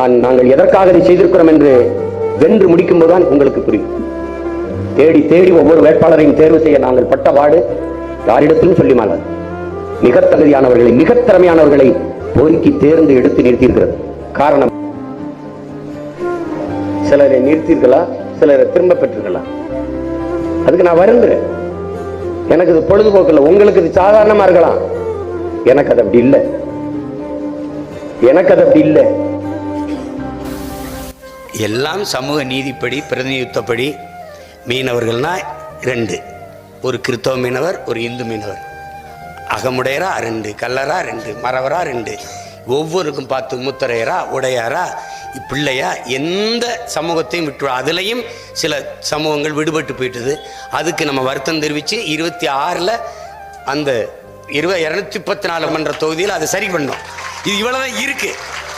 நான் நாங்கள் எதற்காக இதை செய்திருக்கிறோம் என்று வென்று முடிக்கும் போதுதான் உங்களுக்கு புரியும். தேடி தேடி ஒவ்வொரு வேட்பாளரையும் தேர்வு செய்ய நாங்கள் பட்ட பாடு யாரிடத்திலும் சொல்லி மாறாது மிக தகுதியானவர்களை மிக திறமையானவர்களை பொறுக்கி தேர்ந்து எடுத்து நிறுத்தியிருக்கிறது. காரணம் சிலரை நிறுத்தீர்களா சிலரை திரும்ப பெற்றீர்களா அதுக்கு நான் வருந்துறேன். எனக்கு இது பொழுதுபோக்கு இல்லை. உங்களுக்கு இது சாதாரணமா இருக்கலாம். எனக்கு அது அப்படி இல்லை. எனக்கு அது அப்படி இல்லை. எல்லாம் சமூக நீதிப்படி பிரதிநிதித்துவப்படி மீனவர்கள்னா ரெண்டு ஒரு கிறித்தவ மீனவர் ஒரு இந்து மீனவர். அகமுடையரா ரெண்டு கல்லரா ரெண்டு மறவரா ரெண்டு. ஒவ்வொருக்கும் பார்த்து முத்தரையரா உடையாரா பிள்ளையா எந்த சமூகத்தையும் விட்டு அதுலேயும் சில சமூகங்கள் விடுபட்டு போயிட்டுது. அதுக்கு நம்ம வருத்தம் தெரிவித்து இருபத்தி ஆறில் அந்த இருபது இரநூத்தி முப்பத்தி நாலு மன்ற தொகுதியில் அதை சரி பண்ணோம். இது இவ்வளோதான் இருக்குது